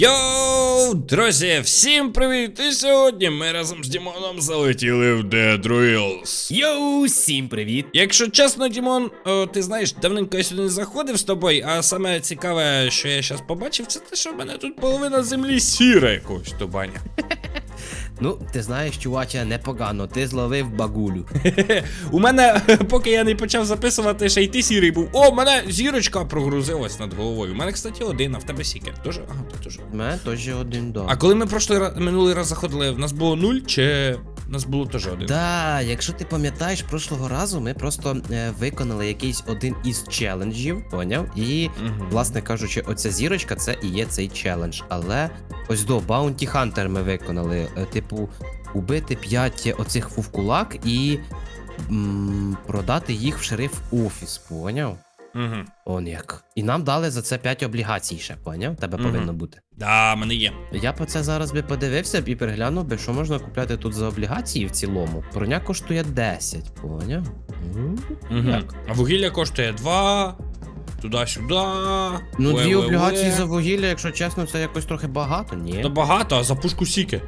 Йоу, друзі, всім привіт! І сьогодні ми разом з Дімоном залетіли в Dead Reels. Йоу, всім привіт! Якщо чесно, Дімон, о, ти знаєш, давненько я сюди не заходив з тобою, а саме цікаве, що я зараз побачив, це те, що в мене тут половина землі сіра якогось тобаня. Ну, ти знаєш, чуваче, непогано, ти зловив багулю. У мене, поки я не почав записувати, ще й ти сірий був. О, мене зірочка прогрузилась над головою. У мене, кстати, один, а в тебе сікер. Тоже? Ага, теж. У мене теж один да. А коли ми прошлий раз, минулий раз заходили, в нас було нуль, чи в нас було теж один? Да, якщо ти пам'ятаєш, прошлого разу ми просто е, виконали якийсь один із челенджів, поняв? І, Мгм. власне кажучи, оця зірочка це і є цей челендж. Але ось до Bounty Hunter ми виконали, е, типу, убити 5 оцих вовкулак і м, продати їх в шериф офіс, поняв? Угу. Он як. І нам дали за це 5 облігацій ще, поняв? Тебе Мгм. повинно бути. Да, мене є. Я по це зараз би подивився б і переглянув би, що можна купляти тут за облігації в цілому. Броня коштує 10, поняв? Угу. Як? А вугілля коштує 2. Туди-сюди. Ну, дві облігації за вугілля, якщо чесно, це якось трохи багато, ні. Та багато, а за пушку сіки.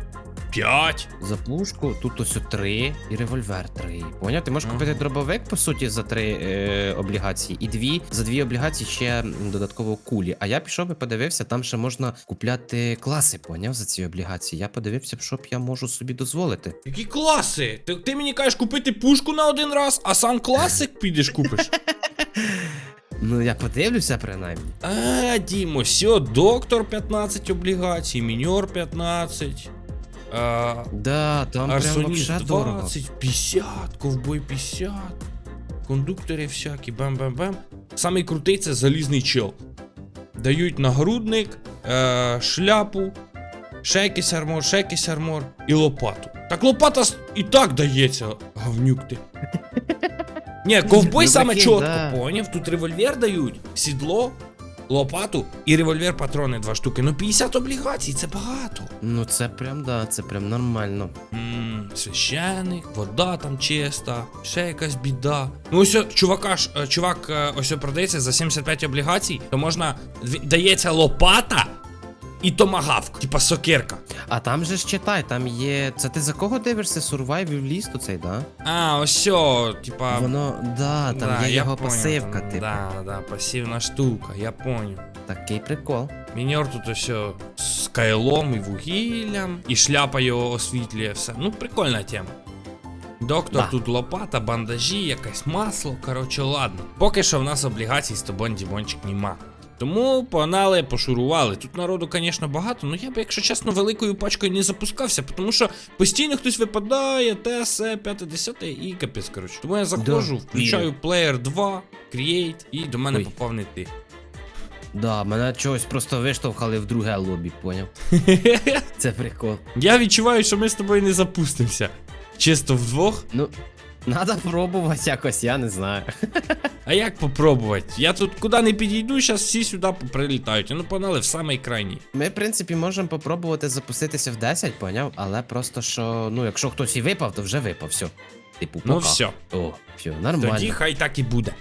5. За пушку тут ось три і револьвер три. Поняв? Ти можеш Ага. купити дробовик, по суті, за три е, облігації, і дві за дві облігації ще додатково кулі. А я пішов і подивився, там ще можна купляти класи, поняв за ці облігації. Я подивився, що б я можу собі дозволити. Які класи? Ти, ти мені кажеш купити пушку на один раз, а сам класик підеш купиш. Ну, я подивлюся, принаймні. А, Дімо, сьо, доктор 15 облігацій, міньор 15. А, Да, там прям Арсоніст дорого. 20, 50, ковбой 50, кондуктори всякі, бам-бам-бам. Самий крутий це залізний чел. Дають нагрудник, е, шляпу, ще якийсь армор, ще якийсь армор і лопату. Так лопата і так дається, говнюк ти. Ні, ковбой Ну, саме чітко, поняв? Тут револьвер дають, сідло, лопату і револьвер патрони два штуки. Ну 50 облігацій, це багато. Ну це прям да, це прям нормально. Ммм, священик, вода там чиста, ще якась біда. Ну ось чувака ж, е, чувак е, ось продається за 75 облігацій, то можна. Дається лопата і томагавк, типа сокирка. А там же ж читай, там є. Це ти за кого дивишся? Survival лісту цей, да? А, ось о, типа. Воно, да, там да, є я його поняв, пасивка, там, типу. Да, да, пасивна штука, я поняв. Такий прикол. Міньор тут ось о, з кайлом і вугіллям, і шляпа його освітлює все. Ну, прикольна тема. Доктор, Да. тут лопата, бандажі, якесь масло. Коротше, ладно. Поки що в нас облігацій з тобою Дімончик нема. Тому погнали, пошурували. Тут народу, звісно, багато, але я б, якщо чесно, великою пачкою не запускався, тому що постійно хтось випадає, те, се, п'яте, десяте і капець, коротше. Тому я заходжу, Да, включаю Player 2, Create, і до мене Ой. попав не ти. Да, мене чогось просто виштовхали в друге лобі, поняв? Це прикол. Я відчуваю, що ми з тобою не запустимося. Чисто вдвох. Ну, надо пробувати якось, я не знаю. А як попробувати? Я тут куди не підійду, зараз всі сюди прилітають. Ну погнали в самий крайній. Ми, в принципі, можемо попробувати запуститися в 10, поняв? Але просто що, ну, якщо хтось і випав, то вже випав, все. Типу, Ну все. О, все, нормально. Тоді хай так і буде.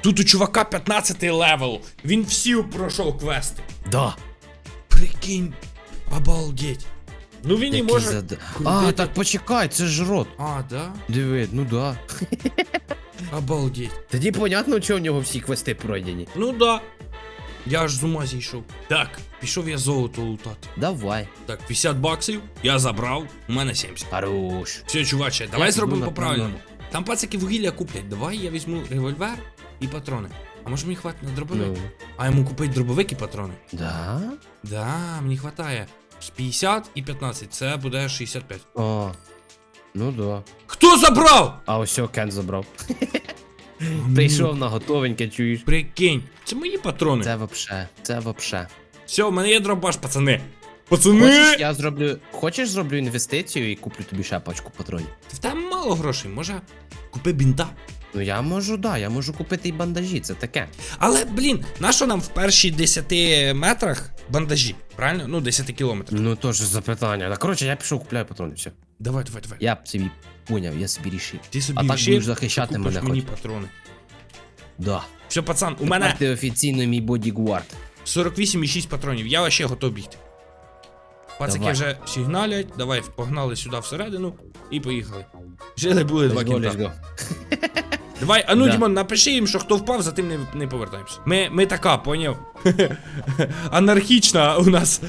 Тут у чувака 15 левел. Він всі пройшов квести. Да. Прикинь, обалдеть. Ну він і Який може. зад- А, так почекай, це ж рот. А, да? Диви, ну да. Обалдеть. Тоді понятно, чого в нього всі квести пройдені. Ну да. Я аж з ума зійшов. Так, пішов я золото лутати. Давай. Так, 50 баксів, я забрав, у мене 70. Хорош. Все, чуваче, давай Я зробимо піду, по-правильному. Там пацики вугілля куплять. Давай я візьму револьвер і патрони. А може мені хватить на дробовик? Ну. А йому купить дробовик і патрони. Да? Да, мені хватає. З 50 і 15, це буде 65. О. Ну да. Хто забрав? А ось Кен забрав. Прийшов на готовеньке, чуєш. Прикинь, це мої патрони. Це вообще, це вообще. Все, в мене є дробаш, пацани. Пацани! Хочеш, я зроблю. Хочеш зроблю інвестицію і куплю тобі ще пачку патронів? Там мало грошей, може купи бінта. Ну я можу, да, я можу купити і бандажі, це таке. Але, блін, нащо нам в перші 10 метрах бандажі? Правильно? Ну, 10 кілометрів. Ну теж запитання. Так, коротше, я пішов купляю патрони, все. Давай, давай, давай. Я б собі поняв, я собі рішив. Ти собі А так рішив, будеш захищати ти купиш мене мені хоч. патрони. Да. Все, пацан, у мене ти офіційно мій бодігвард. 48,6 патронів. Я вообще готов бігти. Давай. вже сигналять, давай погнали сюди всередину і поїхали. Жили були два Let's go, кінта. go. Давай, а ну Да. Дімон, напиши їм, що хто впав, за тим не, не повертаємося. Ми, ми така, поняв? Анархічна у нас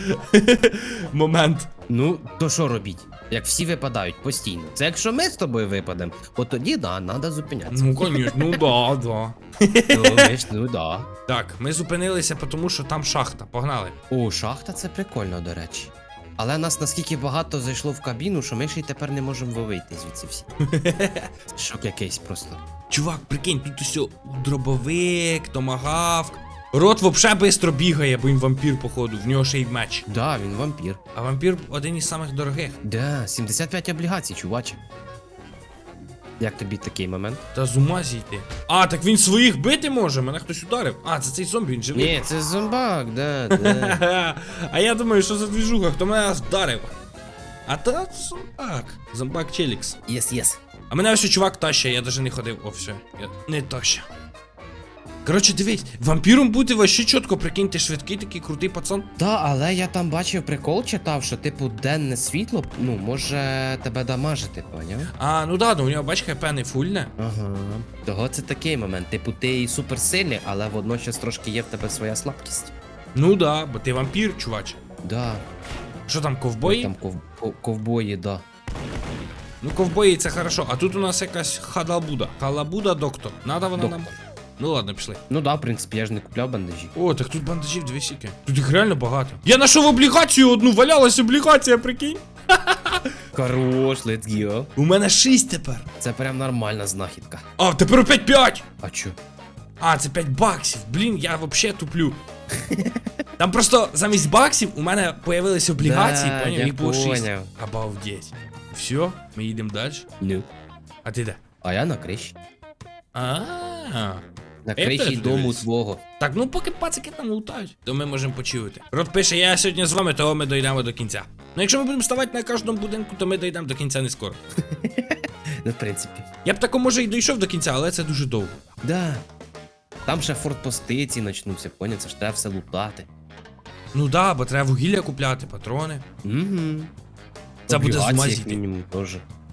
момент. Ну, то що робіть? Як всі випадають постійно. Це якщо ми з тобою випадемо, от тоді да, треба зупинятися. Ну, конечно, ну да, да. Ну, ж, ну да. Так, ми зупинилися, тому що там шахта. Погнали. О, шахта це прикольно, до речі. Але нас наскільки багато зайшло в кабіну, що ми ще й тепер не можемо вийти звідси всі. Шок якийсь просто. Чувак, прикинь, тут усе дробовик, томагавк. Рот вообще швидко бігає, бо він вампір, походу, в нього ще й меч. Да, він вампір. А вампір один із самих дорогих. Да, 75 облігацій, чуваче. Як тобі такий момент? Та з ума зійти. А, так він своїх бити може, мене хтось ударив. А, це цей зомбі, він живий. Ні, це зомбак, да, да. а я думаю, що за двіжуха, хто мене вдарив. А та зомбак. Зомбак Челікс. Єс, єс. А мене ось чувак таща, я даже не ходив. О, все. Я не таща. Коротше, дивись, вампіром бути вообще чітко, прикинь, ти швидкий такий крутий пацан. Та, але я там бачив прикол, читав, що типу денне світло, ну, може тебе дамажити, поняв? А, ну да, ну у нього бач, хп не фульне. Ага. Того це такий момент. Типу, ти і суперсильний, але водночас трошки є в тебе своя слабкість. Ну да, бо ти вампір, чувач. Да. Що там, ковбої? Там ков... ков- ковбої, да. Ну, ковбої це хорошо. А тут у нас якась халабуда. Халабуда доктор. Надо вона Доктор. Ну ладно, пішли. Ну да, в принципі, я ж не купляв бандажі. О, так тут бандажів дві сіки. Тут їх реально багато. Я знайшов облігацію одну, валялась облігація, прикинь. Хорош, let's go. У мене шість тепер. Це прям нормальна знахідка. А, тепер опять п'ять. А чо? А, це 5 баксів. Блін, я вообще туплю. Там просто замість баксів у мене появилися облігації, Да, поняв? я Їх було 6. поняв. Обалдеть. Все, ми їдемо далі. Ну. А ти де? А я на криші. А. На криші дому твого. Так, ну поки пацики там лутають, то ми можемо почилити. Рот пише, я сьогодні з вами, то ми дійдемо до кінця. Ну якщо ми будемо ставати на кожному будинку, то ми дійдемо до кінця не скоро. Ну, в принципі. Я б тако може і дійшов до кінця, але це дуже довго. Да. Там ще фортпости ці начнуться, поняв? Це ж треба все лутати. Ну да, бо треба вугілля купляти, патрони. Угу. Це буде як змазіти.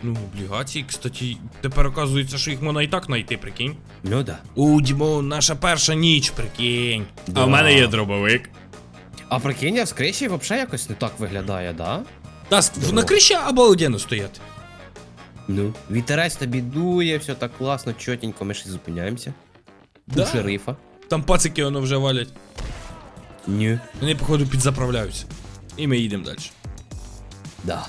Ну, облігації, кстати, тепер оказується, що їх можна і так знайти, прикинь. Ну да. У, Дімон, наша перша ніч, прикинь. Да. А в мене є дробовик. А прикинь, а з криші взагалі якось не так виглядає, да? Та с- на криші обалденно стояти. Ну. Вітерець тобі дує, все так класно, чотенько, ми ще зупиняємося. Да. У шерифа. Там пацики воно вже валять. Ні. Вони, походу, підзаправляються. І ми їдемо далі. Да.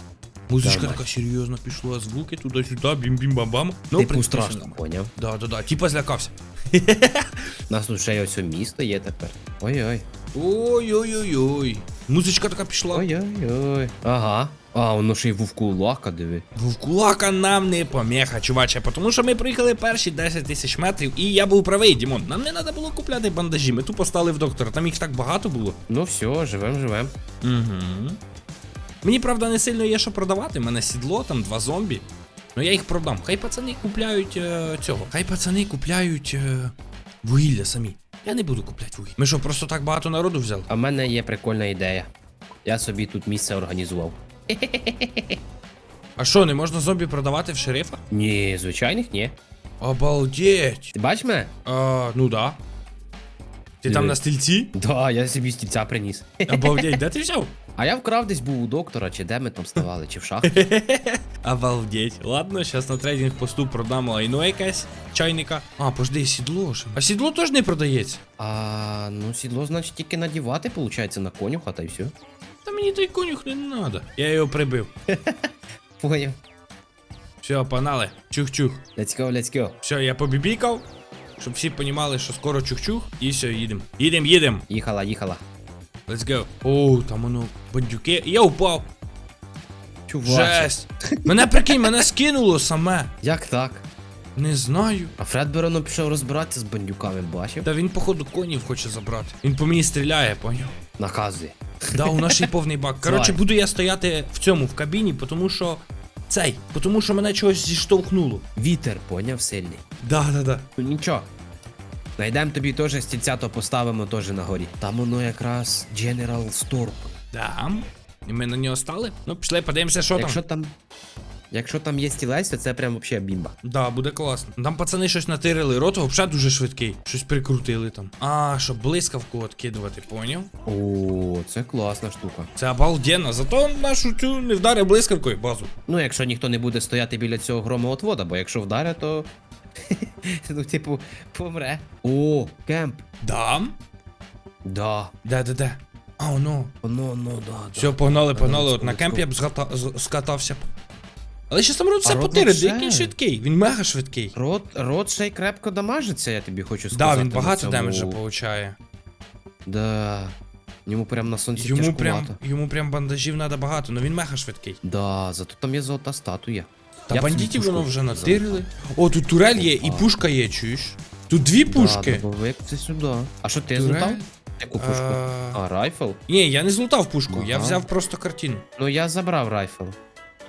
Музичка Нормально. така серйозно пішла, звуки туди-сюди, бім-бім-бам-бам. Ну, типу страшно, поняв. Да, да, да. Типа злякався. У нас тут ще й місто є тепер. Ой-ой. Ой-ой-ой-ой. Музичка така пішла. Ой-ой-ой. Ага. А, воно ще й вовкулака, диви. Вовкулака нам не помеха, чуваче, тому що ми проїхали перші 10 тисяч метрів, і я був правий, Дімон. Нам не треба було купляти бандажі. Ми тупо стали в доктора, там їх так багато було. Ну все, живем, живем. Угу. Мені, правда, не сильно є що продавати. У мене сідло, там два зомбі. Ну я їх продам. Хай пацани купляють е, цього. Хай пацани купляють е, вугілля самі. Я не буду купляти вугілля. Ми що, просто так багато народу взяли? А в мене є прикольна ідея. Я собі тут місце організував. А що, не можна зомбі продавати в шерифа? Ні, звичайних ні. Обалдеть. Ти бачиш мене? А, ну да. Ти там Диви. на стільці? Да, я собі стільця приніс. Обалдеть, де ти взяв? А я вкрав десь був у доктора, чи де ми там ставали, чи в шахті. Обалдеть. Ладно, зараз на трейдинг посту продам лайно якесь чайника. А, пожди, сідло ж. А сідло теж не продається. А ну сідло, значить, тільки надівати, виходить, на конюха, та й все. Та мені той конюх не треба. Я його прибив. Поняв. Все, панали. Чух-чух. Let's go, let's go. Все, я побібікав, щоб всі понімали, що скоро чух-чух. І все, їдем. Їдем, їдем. Їхала, їхала. Let's go. О, там воно бандюки. Я упав. Чуваче. Жесть. Мене прикинь, мене скинуло саме. Як так? Не знаю. А Фред Бероно пішов розбиратися з бандюками, бачив? Та він, походу, конів хоче забрати. Він по мені стріляє, поняв. Наказує. Да, у нас ще й повний бак. Коротше, буду я стояти в цьому, в кабіні, тому що. Цей, тому що мене чогось зіштовхнуло. Вітер, поняв, сильний. Да, да, да. Ну нічого. Найдемо тобі теж стільця, то поставимо теж на горі. Там воно якраз General Store. Да. І ми на нього стали. Ну, пішли, подивимося, що Якщо там. там. Якщо там є стілець, то це прям вообще бімба. Да, буде класно. Там пацани щось натирили. Рот взагалі дуже швидкий. Щось прикрутили там. А, щоб блискавку откидувати, поняв? О, це класна штука. Це обалденно. Зато нашу цю не вдарив блискавкою базу. Ну, якщо ніхто не буде стояти біля цього громоотвода, бо якщо вдарять, то. ну, типу, помре. О, кемп. Дам? Да. Де, де, де? А, ну. Ну, ну, да. да. Все, погнали, Да, погнали. От на let's кемп я б згата- з- скатався. б. Але ще сам рот все рот потире, який швидкий. Він мега швидкий. Рот, рот ще й крепко дамажиться, я тобі хочу Да, сказати. він на багато цьому- демеджа получає. Да. Йому прям на сонці Йому прям, йому прям бандажів треба багато, але він мега швидкий. Да, зато там є золота статуя. Та Я б собі бандитів пушку воно вже взяв. натирили. О, тут турель є і пушка є, чуєш? Тут дві пушки. Да, дробовик це сюди. А що ти Турель? злутав? Яку пушку? Е, А, райфл? Ні, я не злутав пушку, я Ага. взяв просто картину. Ну я забрав райфл.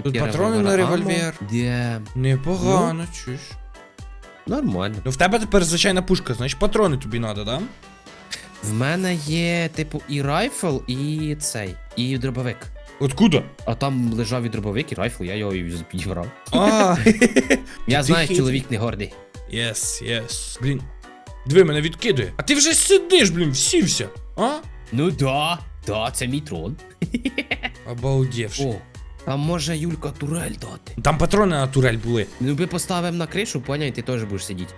Тут є патрони на револьвер. Амо. Де? Непогано, чуєш. Нормально. Ну в тебе тепер звичайна пушка, значить патрони тобі треба, да? В мене є, типу, і райфл, і цей, і дробовик. Откуда? А там лежав і дробовик, і райфл, я його і підібрав. А, Я знаю, хитрий. чоловік не гордий. Єс, єс. Блін. Диви, мене відкидує. А ти вже сидиш, блін, всівся. А? Ну да, да, це мій трон. Обалдівши. О, там може Юлька турель дати. Там патрони на турель були. Ну ми поставимо на кришу, поняй, і ти теж будеш сидіти.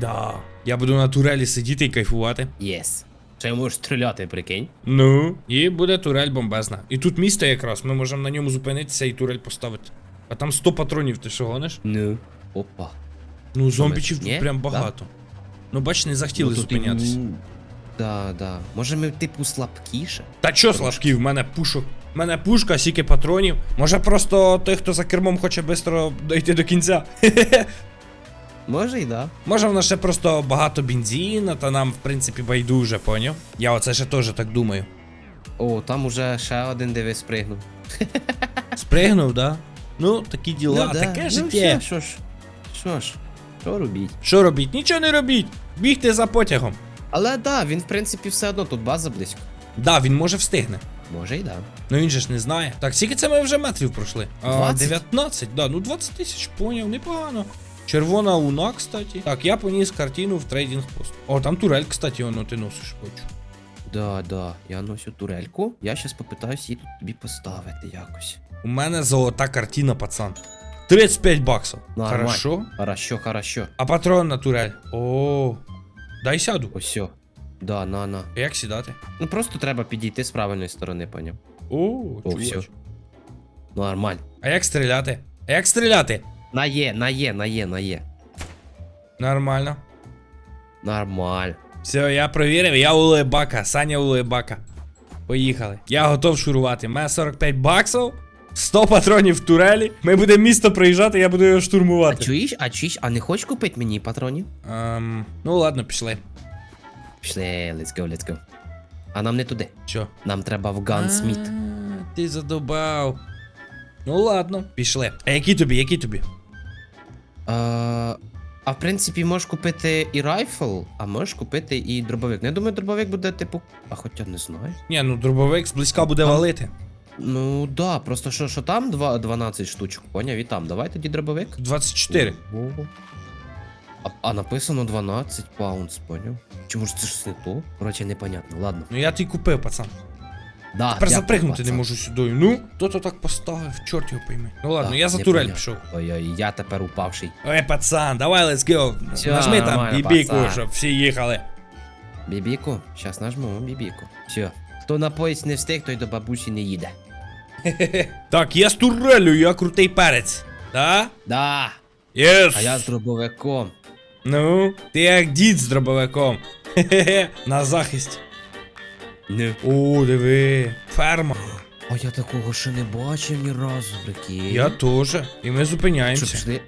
Да. Я буду на турелі сидіти і кайфувати. Єс. Ще можеш стріляти, прикинь. Ну, і буде турель бомбезна. І тут місто якраз, ми можемо на ньому зупинитися і турель поставити. А там 100 патронів, ти що гониш? Ну. Опа. Ну, зомбічів Ні? тут прям Да? Ну, бач, не захотіли Ну, тут і- м, Да, да. Може ми, типу, слабкіше? Та чо слабкі, в мене пушок. В мене пушка, стільки патронів. Може просто той, хто за кермом хоче швидко дойти до кінця. Може і да. Може, в нас ще просто багато бензина, та нам, в принципі, байдуже, поняв? Я оце ще теж так думаю. О, там уже ще один дивись спригнув. Спригнув, да? Ну, такі діла, да. таке ну, життя. все, Що ж, що ж, що робіть? Що робіть? Нічого не робіть. Бігти за потягом. Але да, він в принципі все одно тут база близько. Да, він може встигне. Може і да. Ну він же ж не знає. Так, скільки це ми вже метрів пройшли? 20? 19, да, ну 20 тисяч, поняв, непогано. Червона луна, кстати. Так, я поніс картину в трейдинг пост. О, там турель, кстати, воно ти носиш, хочу. Да, да. Я носю турельку. Я щас попитаюсь її тут тобі поставити якось. У мене золота картина, пацан. 35 баксів. Нормально. Хорошо. Хорошо, хорошо. А патрон на турель. О, дай сяду. Осьо. Да, на, на. Як сідати? Ну просто треба підійти з правильної сторони, поняв. О, О, чувач. все. Нормально. А як стріляти? А як стріляти? На є, на є, на є, на є. Нормально. Нормально. Все, я провірив, я улебака, Саня улебака. Поїхали. Я готов шурувати. У мене 45 баксів, 100 патронів в турелі. Ми будемо місто проїжджати, я буду його А штурмувати. чуєш, а чуєш, а не хочеш купити мені патронів? Ем, ну ладно, пішли. Пішли, let's go, let's go. А нам не туди. Що? Нам треба в Гансміт. Ти задобав. Ну ладно, пішли. А які тобі, які тобі? А, а в принципі, можеш купити і райфл, а можеш купити і дробовик. Ну, я думаю, дробовик буде, типу. А хоча не знаю. Ні, ну дробовик зблизька буде валити. Ну да, просто що, що там два- 12 штучок, поняв? І там. Давай тоді дробовик. 24. Ого. А, а написано 12 паундс, поняв? Чи може це щось не то? Короче, непонятно. Ладно. Ну я ти купив, пацан. Да, Тепер запригнути не можу сюди. Ну, хто то так поставив, чорт його пойми. Ну ладно, Так, я за не турель понятно. пішов. Ой-ой, я тепер упавший. Ой, пацан, давай, let's go. Всё, Нажми там нормально, бібіку, пацан. щоб всі їхали. Бібіку, щас нажму бібіку. Все. Хто на поїзд не встиг, той до бабусі не їде. Так, я з турелю, я крутий перець. Да? Да, Єс. а я з дробовиком. Ну, ти як дід з дробовиком. Хе-хе, на захист. Не. О, диви. Ферма. А я такого ще не бачив ні разу, прикинь. Я теж. І ми Що, зупиняємося. пішли?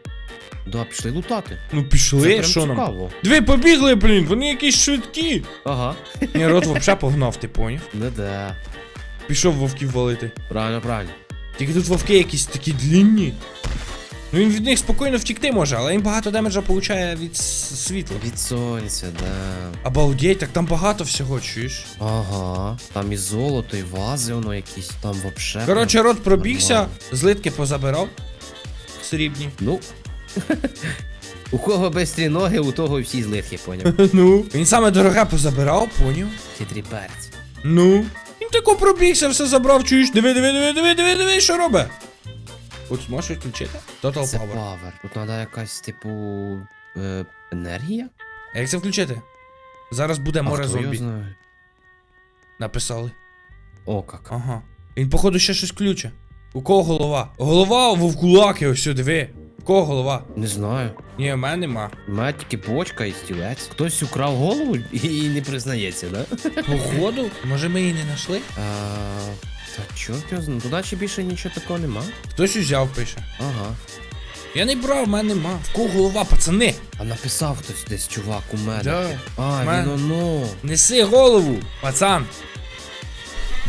Да, пішли лутати. Ну Це пішли, що нам? цікаво. Диви, побігли, блін, вони якісь швидкі. Ага. Ні, рот вообще погнав, ти поняв? Ну да. Пішов вовків валити. Правильно, правильно. Тільки тут вовки якісь такі длінні. Ну він від них спокійно втікти може, але він багато демеджа получає від с- світла. Від сонця, да. Обалдеть, так там багато всього, чуєш? Ага. Там і золото, і вази воно якісь, там вообще. Коротше, рот пробігся, Нормально. злитки позабирав. Срібні. Ну. У кого бистрі ноги, у того всі злитки, поняв. Ну. Він саме дороге позабирав, поняв? Хитрий перець. Ну. Він тако пробігся, все забрав, чуєш? Диви, диви, диви, диви, диви, диви, що робить? От зможеш відключити? Total Це Power. павер. Тут треба якась, типу. Е, енергія? А як це включити? Зараз буде А море хто його зомбі. знає? Написали. О, как. Ага. Він, походу, ще щось ключе. У кого голова? Голова у вовкулаки, ось сюди, диви. Кого голова? Не знаю. Ні, в мене нема. У мене тільки бочка і стілець. Хтось украв голову і не признається, да? Походу? Може ми її не знайшли? А, та чорт його знає. Тут наче більше нічого такого нема. Хтось узяв, пише. Ага. Я не брав, в мене нема. В кого голова, пацани? А написав хтось десь чувак у мене. Да. А, мене. він оно. Неси голову, пацан.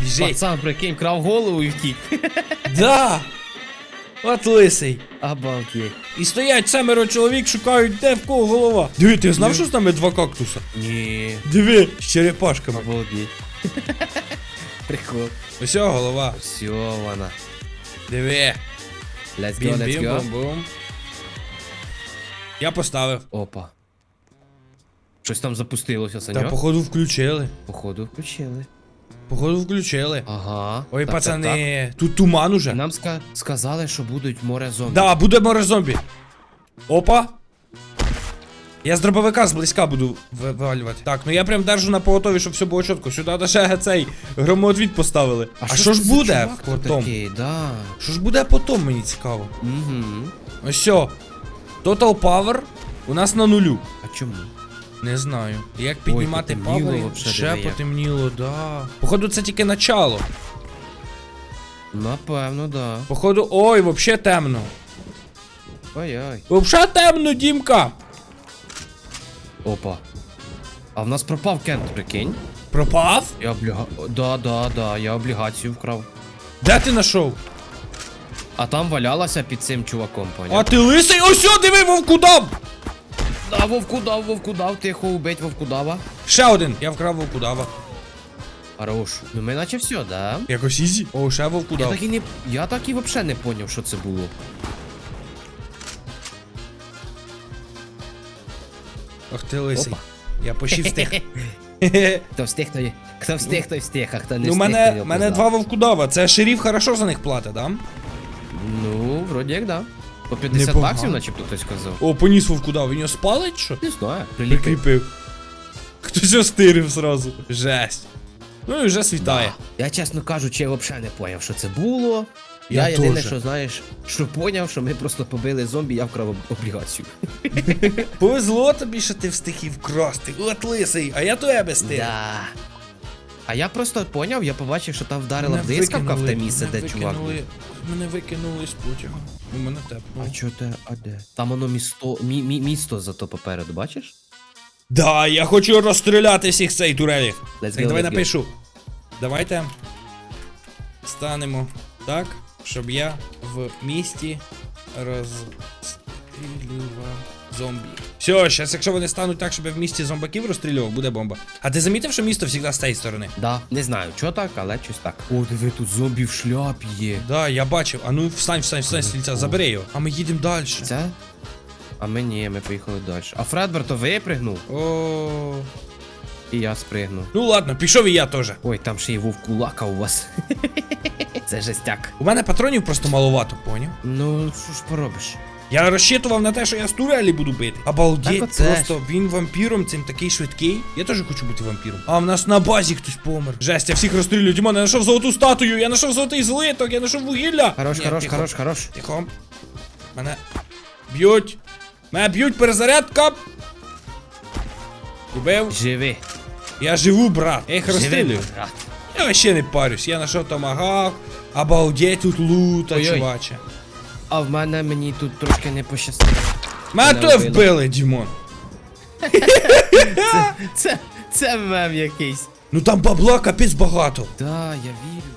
Біжить. Пацан, прикинь, крав голову і втік. Да. От лисий. Обалдеть. І стоять семеро чоловік, шукають, де в кого голова. Диви, ти знав, що з нами два кактуса? Ні. Диви, з черепашками. Обалдеть. Прикол. Ось голова. Все, вона. Диви. Let's go, let's go. бум, бум. Я поставив. Опа. Щось там запустилося, Та походу включили. Походу включили. Походу включили. Ага. Ой, Так, так, так. тут туман уже. Нам ска- сказали, що будуть море зомбі. Да, буде море зомбі. Опа. Я з дробовика зблизька буду ви- вивалювати. Так, ну я прям держу на поготові, щоб все було чітко. Сюди ще цей громоотвід поставили. А, що ж буде потом? Такий, да. Що ж буде потом, мені цікаво. Угу. Ось все. Total power у нас на нулю. А чому? Не знаю. Як піднімати вообще, Ще диви як. потемніло, да. Походу, це тільки начало. Напевно, да. Походу, ой, вообще темно. Ой-ой. Вообще темно, Дімка. Опа. А в нас пропав кент, прикинь. Пропав? Я обліга... Да, да, да, я облігацію вкрав. Де ти знайшов? А там валялася під цим чуваком, А ти лисий? Ось диви, вовку! Да, вовку дав, вовку дав, тихо убить вовку дава. Ще один. Я вкрав вовку дава. Хорош. Ну ми наче все, да? Якось ізі. О, ще вовку Я дав. так і не. Я так і вообще не поняв, що це було. Ох ти лисий. Опа. Я почти встиг. Хто встиг, той. Хто встиг, той встиг, а хто не Ну, встиг, мене, той мене опоздав. два вовкудава. Це шериф хорошо за них платить, да? Ну, вроді як да. По 50 Непогано. баксів, начебто хтось казав. О, поніс вовкудав. Він його спалить, що? Не знаю. Приліпив. Прикріпив. Хтось остирив зразу. Жесть. Ну і вже світає. Я, чесно кажучи, я взагалі не поняв, що це було. Я, Я єдине, теж. що знаєш, що поняв, що ми просто побили зомбі, я вкрав об- облігацію. Повезло тобі, що ти встиг її вкрасти. От лисий, а я тебе стиг. Да. А я просто поняв, я побачив, що там вдарила Мене блискавка в те викинули, місце, мене де чувак. був. викинули- Мене викинули з потяга. У мене тепло. А чо те, а де? Там воно місто, мі, мі, місто зато попереду, бачиш? Да, я хочу розстріляти всіх цей турелі. Let's Так, go, давай let's go. напишу. Давайте станемо так, щоб я в місті розстрілював зомбі. Все, зараз, якщо вони стануть так, щоб я в місті зомбаків розстрілював, буде бомба. А ти замітив, що місто завжди з цієї сторони? Да, не знаю, чого так, але щось так. О, диви, тут зомбі в шляпі є. Да, я бачив. А ну встань, встань, встань, стрільця, забери його. А ми їдемо далі. Це? А ми ні, ми поїхали далі. А Фредберто випригнув, О. і я спригнув. Ну ладно, пішов і я теж. Ой, там ще й вовкулака у вас. Це жестяк. У мене патронів просто маловато, поняв? Ну, що ж поробиш? Я розчитував на те, що я з турелі буду бити. Обалдеть, Так просто він вампіром цим такий швидкий. Я теж хочу бути вампіром. А в нас на базі хтось помер. Жесть, я всіх розстрілюю. Дімон, я знайшов золоту статую, я знайшов золотий злиток, я знайшов вугілля. Хорош, Ні, хорош, тихо, хорош, хорош. Тихо. Мене б'ють. Мене б'ють, перезарядка. Убив. Живи. Я живу, брат. Я їх розстрілюю. Я вообще не парюсь. Я знайшов тамагав. Обалдеть тут лута, чуваче. А в мене мені тут трошки не пощастило. Мене то вбили. вбили, Дімон. Це, це мем якийсь. Ну там бабла капець багато. Да, я вірю.